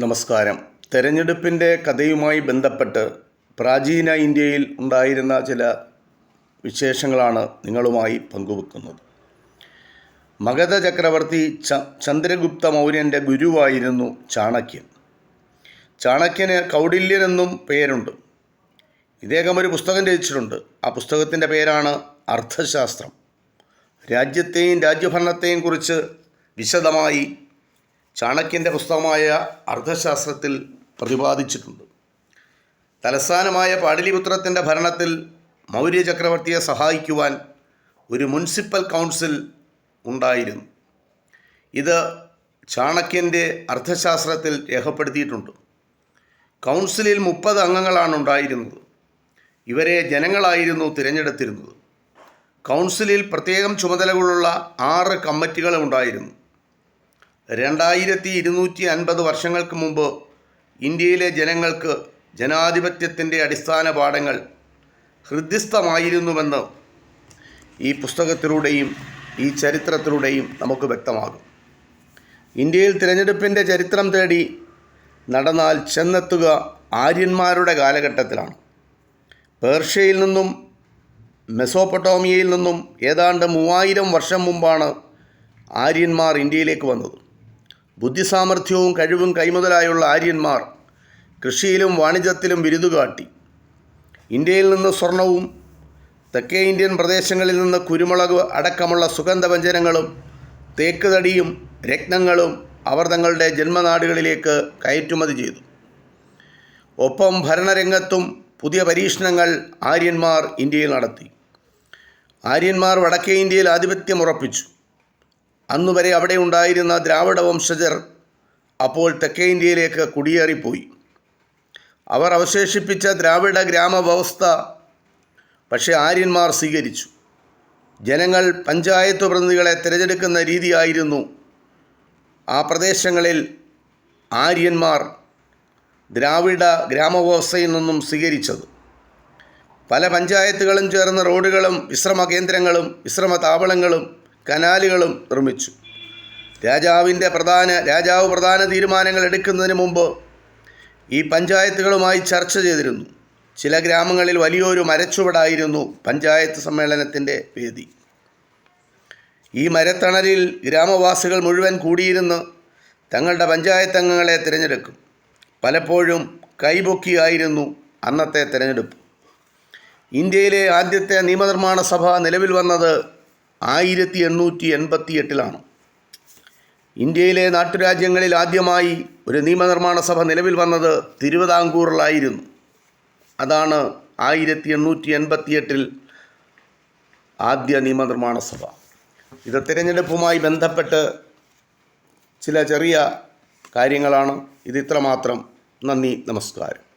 നമസ്കാരം. തെരഞ്ഞെടുപ്പിന്റെ കഥയുമായി ബന്ധപ്പെട്ട് പ്രാചീന ഇന്ത്യയിൽ ഉണ്ടായിരുന്ന ചില വിശേഷങ്ങളാണ് നിങ്ങളുമായി പങ്കുവെക്കുന്നത്. മഗധ ചക്രവർത്തി ചന്ദ്രഗുപ്ത മൗര്യന്റെ ഗുരുവായിരുന്നു ചാണക്യൻ. ചാണക്യന് കൗടില്യനെന്നും പേരുണ്ട്. ഇദ്ദേഹം ഒരു പുസ്തകം രചിച്ചിട്ടുണ്ട്. ആ പുസ്തകത്തിന്റെ പേരാണ് അർത്ഥശാസ്ത്രം രാജ്യത്തെയും രാജ്യഭരണത്തെയും കുറിച്ച് വിശദമായി ചാണക്യന്റെ പുസ്തകമായ അർത്ഥശാസ്ത്രത്തിൽ പ്രതിപാദിച്ചിട്ടുണ്ട്. തലസ്ഥാനമായ പാടലിപുത്രത്തിന്റെ ഭരണത്തിൽ മൗര്യ ചക്രവർത്തിയെ സഹായിക്കുവാൻ ഒരു മുനിസിപ്പൽ കൗൺസിൽ ഉണ്ടായിരുന്നു. ഇത് ചാണക്യന്റെ അർത്ഥശാസ്ത്രത്തിൽ രേഖപ്പെടുത്തിയിട്ടുണ്ട്. കൗൺസിലിൽ മുപ്പത് അംഗങ്ങളാണ് ഉണ്ടായിരുന്നത്. ഇവരെ ജനങ്ങളായിരുന്നു തിരഞ്ഞെടുത്തിരുന്നത്. കൗൺസിലിൽ പ്രത്യേകം ചുമതലകളുള്ള ആറ് കമ്മിറ്റികളും ഉണ്ടായിരുന്നു. രണ്ടായിരത്തി ഇരുന്നൂറ്റി അൻപത് വർഷങ്ങൾക്ക് മുമ്പ് ഇന്ത്യയിലെ ജനങ്ങൾക്ക് ജനാധിപത്യത്തിന്റെ അടിസ്ഥാന പാഠങ്ങൾ ഹൃദ്യസ്ഥമായിരുന്നുവെന്ന് ഈ പുസ്തകത്തിലൂടെയും ഈ ചരിത്രത്തിലൂടെയും നമുക്ക് വ്യക്തമാകും. ഇന്ത്യയിൽ തിരഞ്ഞെടുപ്പിന്റെ ചരിത്രം തേടി നടന്നാൽ ചെന്നെത്തുക ആര്യന്മാരുടെ കാലഘട്ടത്തിലാണ്. പേർഷ്യയിൽ നിന്നും മെസോപ്പൊട്ടോമിയയിൽ നിന്നും ഏതാണ്ട് മൂവായിരം വർഷം മുമ്പാണ് ആര്യന്മാർ ഇന്ത്യയിലേക്ക് വന്നത്. ബുദ്ധിസാമർഥ്യവും കഴിവും കൈമുതലായുള്ള ആര്യന്മാർ കൃഷിയിലും വാണിജ്യത്തിലും ബിരുദുകാട്ടി ഇന്ത്യയിൽ നിന്ന് സ്വർണവും തെക്കേ ഇന്ത്യൻ പ്രദേശങ്ങളിൽ നിന്ന് കുരുമുളക് അടക്കമുള്ള സുഗന്ധവ്യഞ്ജനങ്ങളും തേക്ക് തടിയും രത്നങ്ങളും അവർ തങ്ങളുടെ ജന്മനാടുകളിലേക്ക് കയറ്റുമതി ചെയ്തു. ഒപ്പം ഭരണരംഗത്തും പുതിയ പരീക്ഷണങ്ങൾ ആര്യന്മാർ ഇന്ത്യയിൽ നടത്തി. ആര്യന്മാർ വടക്കേ ഇന്ത്യയിൽ ആധിപത്യം ഉറപ്പിച്ചു. അന്നുവരെ അവിടെ ഉണ്ടായിരുന്ന ദ്രാവിഡ വംശജർ അപ്പോൾ തെക്കേ ഇന്ത്യയിലേക്ക് കുടിയേറിപ്പോയി. അവർ അവശേഷിപ്പിച്ച ദ്രാവിഡ ഗ്രാമവ്യവസ്ഥ പക്ഷേ ആര്യന്മാർ സ്വീകരിച്ചു. ജനങ്ങൾ പഞ്ചായത്ത് പ്രതിനിധികളെ തിരഞ്ഞെടുക്കുന്ന രീതിയായിരുന്നു ആ പ്രദേശങ്ങളിൽ ആര്യന്മാർ ദ്രാവിഡ ഗ്രാമവ്യവസ്ഥയിൽ നിന്നും സ്വീകരിച്ചത്. പല പഞ്ചായത്തുകളും ചേർന്ന റോഡുകളും വിശ്രമ കേന്ദ്രങ്ങളും വിശ്രമ താവളങ്ങളും കനാലുകളും നിർമ്മിച്ചു. രാജാവിന്റെ പ്രധാന രാജാവ് പ്രധാന തീരുമാനങ്ങൾ എടുക്കുന്നതിന് മുമ്പ് ഈ പഞ്ചായത്തുകളുമായി ചർച്ച ചെയ്തിരുന്നു. ചില ഗ്രാമങ്ങളിൽ വലിയൊരു മരച്ചുവടായിരുന്നു പഞ്ചായത്ത് സമ്മേളനത്തിന്റെ വേദി. ഈ മരത്തണലിൽ ഗ്രാമവാസികൾ മുഴുവൻ കൂടിയിരുന്ന് തങ്ങളുടെ പഞ്ചായത്ത് അംഗങ്ങളെ തിരഞ്ഞെടുക്കും. പലപ്പോഴും കൈപൊക്കിയായിരുന്നു അന്നത്തെ തിരഞ്ഞെടുപ്പ്. ഇന്ത്യയിലെ ആദ്യത്തെ നിയമനിർമ്മാണ സഭ നിലവിൽ വന്നത് ആയിരത്തി എണ്ണൂറ്റി എൺപത്തി എട്ടിലാണ് ഇന്ത്യയിലെ നാട്ടുരാജ്യങ്ങളിൽ ആദ്യമായി ഒരു നിയമനിർമ്മാണ സഭ നിലവിൽ വന്നത് തിരുവിതാംകൂറിലായിരുന്നു. അതാണ് ആയിരത്തി എണ്ണൂറ്റി എൺപത്തി എട്ടിൽ ആദ്യ നിയമനിർമ്മാണ സഭ. ഇത് തിരഞ്ഞെടുപ്പുമായി ബന്ധപ്പെട്ട് ചില ചെറിയ കാര്യങ്ങളാണ്. ഇത് ഇത്രമാത്രം നന്ദി നമസ്കാരം.